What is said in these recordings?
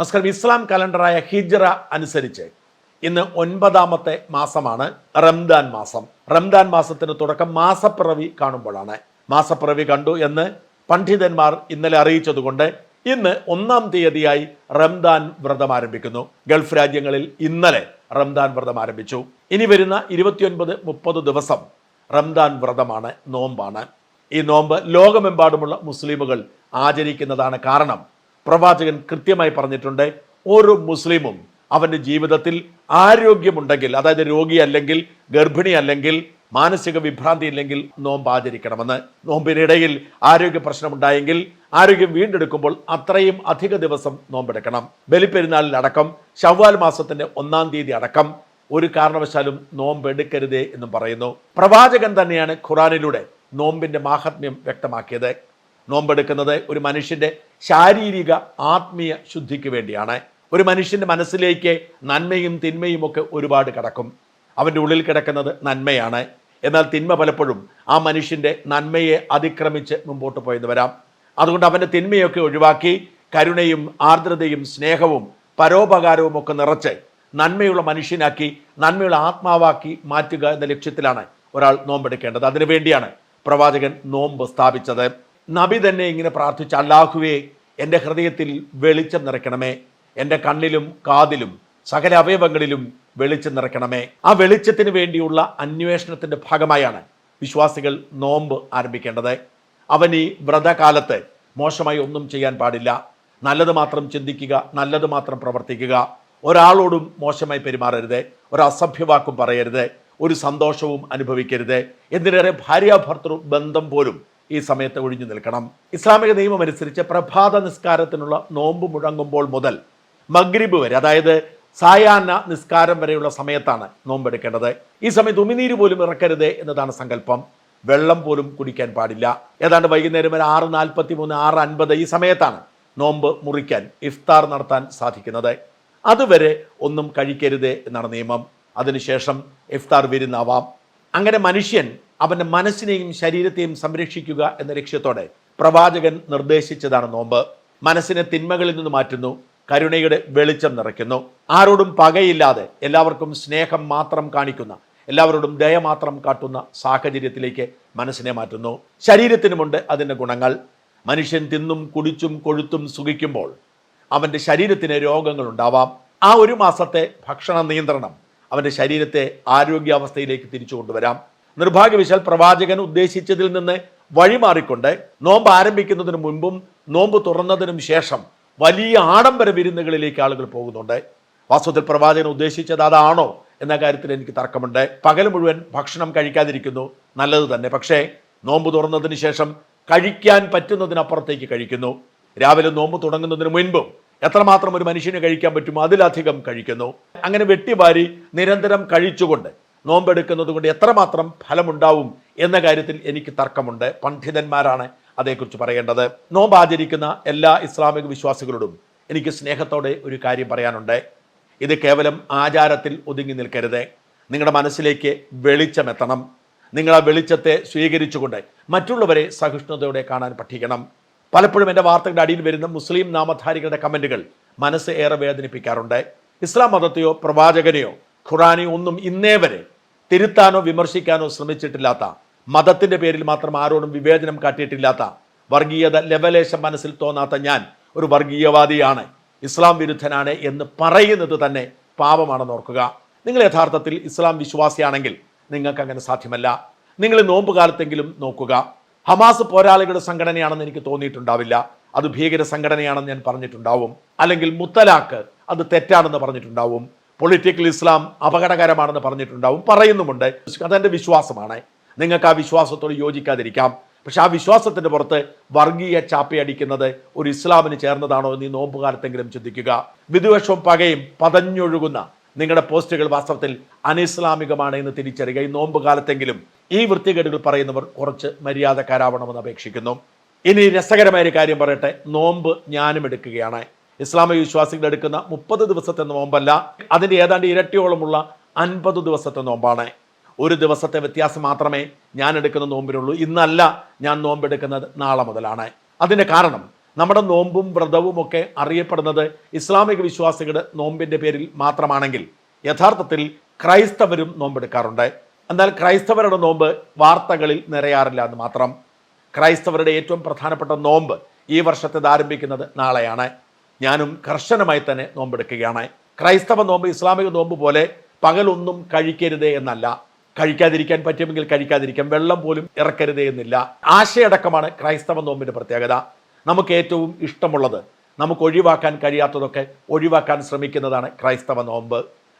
നമസ്കാരം. ഇസ്ലാം കലണ്ടറായ ഹിജ്റ അനുസരിച്ച് ഇന്ന് ഒൻപതാമത്തെ മാസമാണ് റംദാൻ മാസം. റംദാൻ മാസത്തിന് തുടക്കം മാസപ്പിറവി കാണുമ്പോഴാണ്. മാസപ്പിറവി കണ്ടു എന്ന് പണ്ഡിതന്മാർ ഇന്നലെ അറിയിച്ചതുകൊണ്ട് ഇന്ന് ഒന്നാം തീയതിയായി റംദാൻ വ്രതം ആരംഭിക്കുന്നു. ഗൾഫ് രാജ്യങ്ങളിൽ ഇന്നലെ റംദാൻ വ്രതം ആരംഭിച്ചു. ഇനി വരുന്ന ഇരുപത്തിയൊൻപത് മുപ്പത് ദിവസം റംദാൻ വ്രതമാണ് നോമ്പാണ്. ഈ നോമ്പ് ലോകമെമ്പാടുമുള്ള മുസ്ലിമുകൾ ആചരിക്കുന്നതാണ് കാരണം. പ്രവാചകൻ കൃത്യമായി പറഞ്ഞിട്ടുണ്ട് ഓരോ മുസ്ലിമും അവന്റെ ജീവിതത്തിൽ ആരോഗ്യമുണ്ടെങ്കിൽ അതായത് രോഗി അല്ലെങ്കിൽ ഗർഭിണി അല്ലെങ്കിൽ മാനസിക വിഭ്രാന്തി ഇല്ലെങ്കിൽ നോമ്പ് ആചരിക്കണമെന്ന് നോമ്പിനിടയിൽ ആരോഗ്യ പ്രശ്നമുണ്ടായെങ്കിൽ ആരോഗ്യം വീണ്ടെടുക്കുമ്പോൾ അത്രയും അധിക ദിവസം നോമ്പെടുക്കണം. ബലിപ്പെരുന്നാളിൽ അടക്കം ഷവ്വാൽ മാസത്തിന്റെ ഒന്നാം തീയതി അടക്കം ഒരു കാരണവശാലും നോമ്പെടുക്കരുതേ എന്നും പറയുന്നു. പ്രവാചകൻ തന്നെയാണ് ഖുറാനിലൂടെ നോമ്പിന്റെ മാഹാത്മ്യം വ്യക്തമാക്കിയത്. നോമ്പെടുക്കുന്നത് ഒരു മനുഷ്യന്റെ ശാരീരിക ആത്മീയ ശുദ്ധിക്ക് വേണ്ടിയാണ്. ഒരു മനുഷ്യന്റെ മനസ്സിലേക്ക് നന്മയും തിന്മയും ഒക്കെ ഒരുപാട് കിടക്കും. അവന്റെ ഉള്ളിൽ കിടക്കുന്നത് നന്മയാണ്. എന്നാൽ തിന്മ പലപ്പോഴും ആ മനുഷ്യന്റെ നന്മയെ അതിക്രമിച്ച് മുമ്പോട്ട് പോയെന്ന് വരാം. അതുകൊണ്ട് അവന്റെ തിന്മയൊക്കെ ഒഴിവാക്കി കരുണയും ആർദ്രതയും സ്നേഹവും പരോപകാരവും ഒക്കെ നിറച്ച് നന്മയുള്ള മനുഷ്യനാക്കി നന്മയുള്ള ആത്മാവാക്കി മാറ്റുക എന്ന ലക്ഷ്യത്തിലാണ് ഒരാൾ നോമ്പെടുക്കേണ്ടത്. അതിനുവേണ്ടിയാണ് പ്രവാചകൻ നോമ്പ് സ്ഥാപിച്ചത്. നബി തന്നെ ഇങ്ങനെ പ്രാർത്ഥിച്ച അല്ലാഹുവേ എന്റെ ഹൃദയത്തിൽ വെളിച്ചം നിറയ്ക്കണമേ. എന്റെ കണ്ണിലും കാതിലും സകല അവയവങ്ങളിലും വെളിച്ചം നിറയ്ക്കണമേ. ആ വെളിച്ചത്തിന് വേണ്ടിയുള്ള അന്വേഷണത്തിന്റെ ഭാഗമായാണ് വിശ്വാസികൾ നോമ്പ് ആരംഭിക്കേണ്ടത്. അവൻ ഈ വ്രതകാലത്ത് മോശമായി ഒന്നും ചെയ്യാൻ പാടില്ല. നല്ലത് മാത്രം ചിന്തിക്കുക നല്ലത് മാത്രം പ്രവർത്തിക്കുക. ഒരാളോടും മോശമായി പെരുമാറരുത്. ഒരു അസഭ്യവാക്കും പറയരുത്. ഒരു സന്തോഷവും അനുഭവിക്കരുത്. എന്തിനേറെ ഭാര്യാഭർത്തൃ ബന്ധം പോലും ഈ സമയത്ത് ഒഴിഞ്ഞു നിൽക്കണം. ഇസ്ലാമിക നിയമം അനുസരിച്ച് പ്രഭാത നിസ്കാരത്തിനുള്ള നോമ്പ് മുഴങ്ങുമ്പോൾ മുതൽ മഗ്രിബ് വരെ അതായത് സായാഹ്ന നിസ്കാരം വരെയുള്ള സമയത്താണ് നോമ്പെടുക്കേണ്ടത് ഈ സമയത്ത് ഉമിനീര് പോലും ഇറക്കരുത് എന്നതാണ് സങ്കല്പം. വെള്ളം പോലും കുടിക്കാൻ പാടില്ല. ഏതാണ്ട് വൈകുന്നേരം വരെ ആറ് നാൽപ്പത്തി മൂന്ന് ആറ് അൻപത് ഈ സമയത്താണ് നോമ്പ് മുറിക്കാൻ ഇഫ്താർ നടത്താൻ സാധിക്കുന്നത്. അതുവരെ ഒന്നും കഴിക്കരുത് എന്നാണ് നിയമം. അതിനുശേഷം ഇഫ്താർ വിരുന്നാവാം. അങ്ങനെ മനുഷ്യൻ അവന്റെ മനസ്സിനെയും ശരീരത്തെയും സംരക്ഷിക്കുക എന്ന ലക്ഷ്യത്തോടെ പ്രവാചകൻ നിർദ്ദേശിച്ചതാണ് നോമ്പ്. മനസ്സിനെ തിന്മകളിൽ നിന്ന് മാറ്റുന്നു കരുണയുടെ വെളിച്ചം നിറയ്ക്കുന്നു. ആരോടും പകയില്ലാതെ എല്ലാവർക്കും സ്നേഹം മാത്രം കാണിക്കുന്ന എല്ലാവരോടും ദയ മാത്രം കാട്ടുന്ന സാഹചര്യത്തിലേക്ക് മനസ്സിനെ മാറ്റുന്നു. ശരീരത്തിനുമുണ്ട് അതിന്റെ ഗുണങ്ങൾ. മനുഷ്യൻ തിന്നും കുടിച്ചും കൊഴുത്തും സുഖിക്കുമ്പോൾ അവന്റെ ശരീരത്തിന് രോഗങ്ങൾ ഉണ്ടാവാം. ആ ഒരു മാസത്തെ ഭക്ഷണ നിയന്ത്രണം അവന്റെ ശരീരത്തെ ആരോഗ്യാവസ്ഥയിലേക്ക് തിരിച്ചു കൊണ്ടുവരാം. നിർഭാഗ്യവശാൽ പ്രവാചകൻ ഉദ്ദേശിച്ചതിൽ നിന്ന് വഴിമാറിക്കൊണ്ട് നോമ്പ് ആരംഭിക്കുന്നതിന് മുൻപും നോമ്പ് തുറന്നതിനും ശേഷം വലിയ ആഡംബര വിരുന്നുകളിലേക്ക് ആളുകൾ പോകുന്നുണ്ട്. വാസ്തവത്തിൽ പ്രവാചകൻ ഉദ്ദേശിച്ചത് അതാണോ എന്ന കാര്യത്തിൽ എനിക്ക് തർക്കമുണ്ട്. പകൽ മുഴുവൻ ഭക്ഷണം കഴിക്കാതിരിക്കുന്നു. നല്ലത് തന്നെ. പക്ഷേ നോമ്പ് തുറന്നതിന് ശേഷം കഴിക്കാൻ പറ്റുന്നതിനപ്പുറത്തേക്ക് കഴിക്കുന്നു. രാവിലെ നോമ്പ് തുടങ്ങുന്നതിന് മുൻപും എത്രമാത്രം ഒരു മനുഷ്യന് കഴിക്കാൻ പറ്റുമോ അതിലധികം കഴിക്കുന്നു. അങ്ങനെ വെട്ടിവാരി നിരന്തരം കഴിച്ചുകൊണ്ട് നോമ്പെടുക്കുന്നത് കൊണ്ട് എത്രമാത്രം ഫലമുണ്ടാവും എന്ന കാര്യത്തിൽ എനിക്ക് തർക്കമുണ്ട്. പണ്ഡിതന്മാരാണ് അതേക്കുറിച്ച് പറയേണ്ടത്. നോമ്പ് ആചരിക്കുന്ന എല്ലാ ഇസ്ലാമിക വിശ്വാസികളോടും എനിക്ക് സ്നേഹത്തോടെ ഒരു കാര്യം പറയാനുണ്ട്. ഇത് കേവലം ആചാരത്തിൽ ഒതുങ്ങി നിൽക്കരുത്. നിങ്ങളുടെ മനസ്സിലേക്ക് വെളിച്ചമെത്തണം നിങ്ങൾ ആ വെളിച്ചത്തെ സ്വീകരിച്ചുകൊണ്ട് മറ്റുള്ളവരെ സഹിഷ്ണുതയോടെ കാണാൻ പഠിക്കണം. പലപ്പോഴും എന്റെ വാർത്തകളുടെ അടിയിൽ വരുന്ന മുസ്ലിം നാമധാരികളുടെ കമന്റുകൾ മനസ്സ് ഏറെ വേദനിപ്പിക്കാറുണ്ട്. ഇസ്ലാം മതത്തെയോ പ്രവാചകനെയോ ഖുറാനെയോ ഒന്നും ഇന്നേ വരെ തിരുത്താനോ വിമർശിക്കാനോ ശ്രമിച്ചിട്ടില്ലാത്ത മതത്തിന്റെ പേരിൽ മാത്രം ആരോടും വിവേചനം കാട്ടിയിട്ടില്ലാത്ത വർഗീയത ലവലേശം മനസ്സിൽ തോന്നാത്ത ഞാൻ ഒരു വർഗീയവാദിയാണ്. ഇസ്ലാം വിരുദ്ധനാണ് എന്ന് പറയുന്നത് തന്നെ പാപമാണെന്ന് ഓർക്കുക. നിങ്ങൾ യഥാർത്ഥത്തിൽ ഇസ്ലാം വിശ്വാസിയാണെങ്കിൽ നിങ്ങൾക്ക് അങ്ങനെ സാധ്യമല്ല. നിങ്ങൾ നോമ്പ് കാലത്തെങ്കിലും നോക്കുക. ഹമാസ് പോരാളികളുടെ സംഘടനയാണെന്ന് എനിക്ക് തോന്നിയിട്ടുണ്ടാവില്ല. അത് ഭീകര സംഘടനയാണെന്ന് ഞാൻ പറഞ്ഞിട്ടുണ്ടാവും. അല്ലെങ്കിൽ മുത്തലാക്ക് അത് തെറ്റാണെന്ന് പറഞ്ഞിട്ടുണ്ടാവും. പൊളിറ്റിക്കൽ ഇസ്ലാം അപകടകരമാണെന്ന് പറഞ്ഞിട്ടുണ്ടാവും. പറയുന്നുമുണ്ട്. അതെന്റെ വിശ്വാസമാണ്. നിങ്ങൾക്ക് ആ വിശ്വാസത്തോട് യോജിക്കാതിരിക്കാം. പക്ഷെ ആ വിശ്വാസത്തിന്റെ പുറത്ത് വർഗീയ ചാപ്പയടിക്കുന്നത് ഒരു ഇസ്ലാമിന് ചേർന്നതാണോ എന്ന് ഈ നോമ്പുകാലത്തെങ്കിലും ചിന്തിക്കുക. വിദ്വേഷവും പകയും പതഞ്ഞൊഴുകുന്ന നിങ്ങളുടെ പോസ്റ്റുകൾ വാസ്തവത്തിൽ അനിസ്ലാമികമാണ് എന്ന് തിരിച്ചറിയുക. ഈ നോമ്പ് കാലത്തെങ്കിലും ഈ വൃത്തികേടുകൾ പറയുന്നവർ കുറച്ച് മര്യാദക്കാരാവണമെന്ന് അപേക്ഷിക്കുന്നു. ഇനി രസകരമായ ഒരു കാര്യം പറയട്ടെ. നോമ്പ് ഞാനും എടുക്കുകയാണ്. ഇസ്ലാമിക വിശ്വാസികൾ എടുക്കുന്ന മുപ്പത് ദിവസത്തെ നോമ്പല്ല അതിന്റെ ഏതാണ്ട് ഇരട്ടിയോളമുള്ള അൻപത് ദിവസത്തെ നോമ്പാണ്. ഒരു ദിവസത്തെ വ്യത്യാസം മാത്രമേ ഞാൻ എടുക്കുന്ന നോമ്പിനുള്ളൂ. ഇന്നല്ല ഞാൻ നോമ്പെടുക്കുന്നത് നാളെ മുതലാണ്. അതിന്റെ കാരണം നമ്മുടെ നോമ്പും വ്രതവും ഒക്കെ അറിയപ്പെടുന്നത് ഇസ്ലാമിക വിശ്വാസികളുടെ നോമ്പിന്റെ പേരിൽ മാത്രമാണെങ്കിൽ യഥാർത്ഥത്തിൽ ക്രൈസ്തവരും നോമ്പെടുക്കാറുണ്ട്. എന്നാൽ ക്രൈസ്തവരുടെ നോമ്പ് വാർത്തകളിൽ നിറയാറില്ല എന്ന് മാത്രം. ക്രൈസ്തവരുടെ ഏറ്റവും പ്രധാനപ്പെട്ട നോമ്പ് ഈ വർഷത്തേത് ആരംഭിക്കുന്നത് നാളെയാണ്. ഞാനും കർശനമായി തന്നെ നോമ്പെടുക്കുകയാണ്. ക്രൈസ്തവ നോമ്പ് ഇസ്ലാമിക നോമ്പ് പോലെ പകലൊന്നും കഴിക്കരുതേ എന്നല്ല. കഴിക്കാതിരിക്കാൻ പറ്റുമെങ്കിൽ കഴിക്കാതിരിക്കാം. വെള്ളം പോലും ഇറക്കരുതേ എന്നില്ല. ആശയടക്കമാണ് ക്രൈസ്തവ നോമ്പിന്റെ പ്രത്യേകത. നമുക്ക് ഏറ്റവും ഇഷ്ടമുള്ളത് നമുക്ക് ഒഴിവാക്കാൻ കഴിയാത്തതൊക്കെ ഒഴിവാക്കാൻ ശ്രമിക്കുന്നതാണ് ക്രൈസ്തവ നോമ്പ്.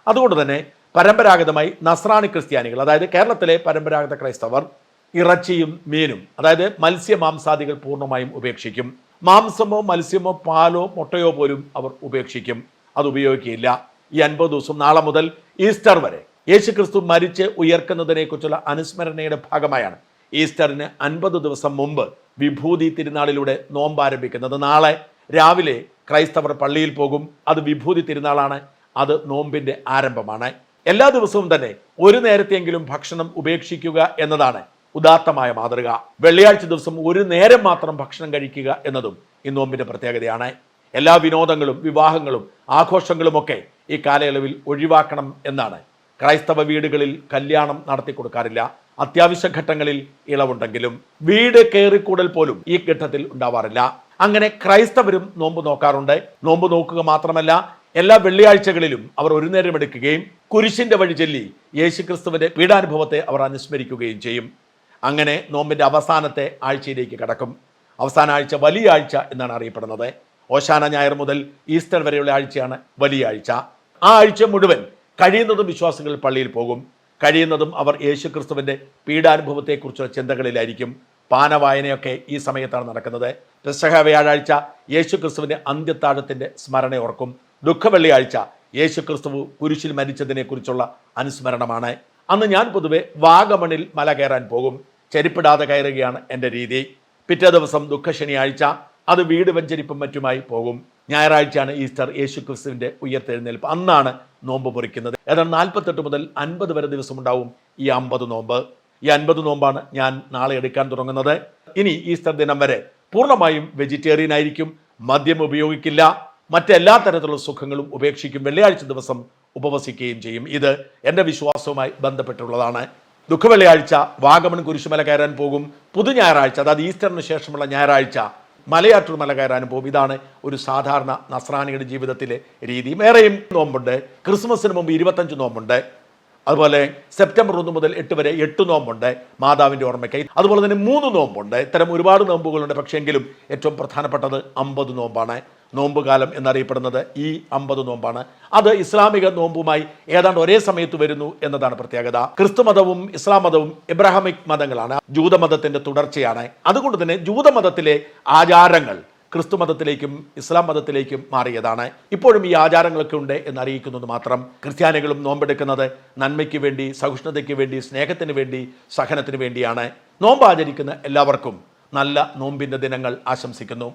അതുകൊണ്ട് തന്നെ പരമ്പരാഗതമായി നസ്രാണി ക്രിസ്ത്യാനികൾ അതായത് കേരളത്തിലെ പരമ്പരാഗത ക്രൈസ്തവർ ഇറച്ചിയും മീനും അതായത് മത്സ്യ മാംസാദികൾ പൂർണമായും ഉപേക്ഷിക്കും. മാംസമോ മത്സ്യമോ പാലോ മുട്ടയോ പോലും അവർ ഉപേക്ഷിക്കും. അത് ഉപയോഗിക്കുകയില്ല. ഈ അൻപത് ദിവസം നാളെ മുതൽ ഈസ്റ്റർ വരെ യേശു ക്രിസ്തു മരിച്ച് ഉയർക്കുന്നതിനെക്കുറിച്ചുള്ള അനുസ്മരണയുടെ ഭാഗമായാണ് ഈസ്റ്ററിന് അൻപത് ദിവസം മുമ്പ് വിഭൂതി തിരുനാളിലൂടെ നോമ്പ് ആരംഭിക്കുന്നത് നാളെ രാവിലെ ക്രൈസ്തവർ പള്ളിയിൽ പോകും. അത് വിഭൂതി തിരുനാളാണ്. അത് നോമ്പിന്റെ ആരംഭമാണ്. എല്ലാ ദിവസവും തന്നെ ഒരു നേരത്തെങ്കിലും ഭക്ഷണം ഉപേക്ഷിക്കുക എന്നതാണ് ഉദാത്തമായ മാതൃക. വെള്ളിയാഴ്ച ദിവസം ഒരു നേരം മാത്രം ഭക്ഷണം കഴിക്കുക എന്നതും ഈ നോമ്പിന്റെ പ്രത്യേകതയാണ്. എല്ലാ വിനോദങ്ങളും വിവാഹങ്ങളും ആഘോഷങ്ങളുമൊക്കെ ഈ കാലയളവിൽ ഒഴിവാക്കണം എന്നാണ്. ക്രൈസ്തവ വീടുകളിൽ കല്യാണം നടത്തി കൊടുക്കാറില്ല അത്യാവശ്യ ഘട്ടങ്ങളിൽ ഇളവുണ്ടെങ്കിലും വീട് കയറിക്കൂടൽ പോലും ഈ ഘട്ടത്തിൽ ഉണ്ടാവാറില്ല. അങ്ങനെ ക്രൈസ്തവരും നോമ്പ് നോക്കാറുണ്ട്. നോമ്പ് നോക്കുക മാത്രമല്ല എല്ലാ വെള്ളിയാഴ്ചകളിലും അവർ ഒരു നേരം എടുക്കുകയും കുരിശിന്റെ വഴി ചൊല്ലി യേശുക്രിസ്തുവിന്റെ പീഡാനുഭവത്തെ അവർ അനുസ്മരിക്കുകയും ചെയ്യും. അങ്ങനെ നോമ്പിന്റെ അവസാനത്തെ ആഴ്ചയിലേക്ക് കടക്കും. അവസാന ആഴ്ച വലിയ ആഴ്ച എന്നാണ് അറിയപ്പെടുന്നത്. ഓശാന ഞായർ മുതൽ ഈസ്റ്റർ വരെയുള്ള ആഴ്ചയാണ് വലിയ ആഴ്ച. ആ ആഴ്ച മുഴുവൻ കഴിയുന്നതും വിശ്വാസികൾ പള്ളിയിൽ പോകും. കഴിയുന്നതും അവർ യേശുക്രിസ്തുവിന്റെ പീഡാനുഭവത്തെക്കുറിച്ചുള്ള ചിന്തകളിലായിരിക്കും. പാനവായനയൊക്കെ ഈ സമയത്താണ് നടക്കുന്നത്. പെസഹ വ്യാഴാഴ്ച യേശുക്രിസ്തുവിന്റെ അന്ത്യത്താഴത്തിന്റെ സ്മരണ ഓർക്കും. ദുഃഖവെള്ളിയാഴ്ച യേശുക്രിസ്തു കുരിശിൽ മരിച്ചതിനെക്കുറിച്ചുള്ള അനുസ്മരണമാണ്. അന്ന് ഞാൻ പൊതുവെ വാഗമണിൽ മല കയറാൻ പോകും. ചെരിപ്പിടാതെ കയറുകയാണ് എന്റെ രീതി. പിറ്റേ ദിവസം ദുഃഖ ശനിയാഴ്ച അത് വീട് വഞ്ചരിപ്പും മറ്റുമായി പോകും. ഞായറാഴ്ചയാണ് ഈസ്റ്റർ യേശു ക്രിസ്തുവിന്റെ ഉയർത്തെഴുന്നേൽപ്പ്. അന്നാണ് നോമ്പ് പൊറിക്കുന്നത്. ഏതാണ്ട് നാൽപ്പത്തെട്ട് മുതൽ അൻപത് വരെ ദിവസം ഉണ്ടാവും ഈ അമ്പത് നോമ്പ്. ഈ അൻപത് നോമ്പാണ് ഞാൻ നാളെ എടുക്കാൻ തുടങ്ങുന്നത്. ഇനി ഈസ്റ്റർ ദിനം വരെ പൂർണമായും വെജിറ്റേറിയൻ ആയിരിക്കും. മദ്യം ഉപയോഗിക്കില്ല. മറ്റെല്ലാ തരത്തിലുള്ള സുഖങ്ങളും ഉപേക്ഷിക്കും. വെള്ളിയാഴ്ച ദിവസം ഉപവസിക്കുകയും ചെയ്യും. ഇത് എന്റെ വിശ്വാസവുമായി ബന്ധപ്പെട്ടുള്ളതാണ്. ദുഃഖവെള്ളിയാഴ്ച വാഗമൺ കുരിശുമല കയറാൻ പോകും. പുതു ഞായറാഴ്ച അതായത് ഈസ്റ്ററിന് ശേഷമുള്ള ഞായറാഴ്ച മലയാറ്റൂർ മല കയറാനും പോകും. ഇതാണ് ഒരു സാധാരണ നസ്രാനിയുടെ ജീവിതത്തിലെ രീതി. വേറെയും നോമ്പുണ്ട്. ക്രിസ്മസിന് മുമ്പ് ഇരുപത്തഞ്ച് നോമ്പുണ്ട്. അതുപോലെ സെപ്റ്റംബർ ഒന്ന് മുതൽ എട്ട് വരെ എട്ട് നോമ്പുണ്ട് മാതാവിന്റെ ഓർമ്മയ്ക്കായി. അതുപോലെ തന്നെ മൂന്ന് നോമ്പുണ്ട്. ഇത്തരം ഒരുപാട് നോമ്പുകളുണ്ട്. പക്ഷേ എങ്കിലും ഏറ്റവും പ്രധാനപ്പെട്ടത് അമ്പത് നോമ്പാണ്. നോമ്പുകാലം എന്നറിയപ്പെടുന്നത് ഈ അമ്പത് നോമ്പാണ്. അത് ഇസ്ലാമിക നോമ്പുമായി ഏതാണ്ട് ഒരേ സമയത്ത് വരുന്നു എന്നതാണ് പ്രത്യേകത. ക്രിസ്തു മതവും ഇസ്ലാം മതവും ഇബ്രാഹിമിക് മതങ്ങളാണ്. ജൂതമതത്തിന്റെ തുടർച്ചയാണ്. അതുകൊണ്ട് തന്നെ ജൂതമതത്തിലെ ആചാരങ്ങൾ ക്രിസ്തു മതത്തിലേക്കും ഇസ്ലാം മതത്തിലേക്കും മാറിയതാണ്. ഇപ്പോഴും ഈ ആചാരങ്ങളൊക്കെ ഉണ്ട് എന്ന് അറിയിക്കുന്നത് മാത്രം ക്രിസ്ത്യാനികളും നോമ്പെടുക്കുന്നത് നന്മയ്ക്ക് വേണ്ടി സഹിഷ്ണുതയ്ക്ക് വേണ്ടി സ്നേഹത്തിന് വേണ്ടി സഹനത്തിന് വേണ്ടിയാണ്. നോമ്പ് ആചരിക്കുന്ന എല്ലാവർക്കും നല്ല നോമ്പിന്റെ ദിനങ്ങൾ ആശംസിക്കുന്നു.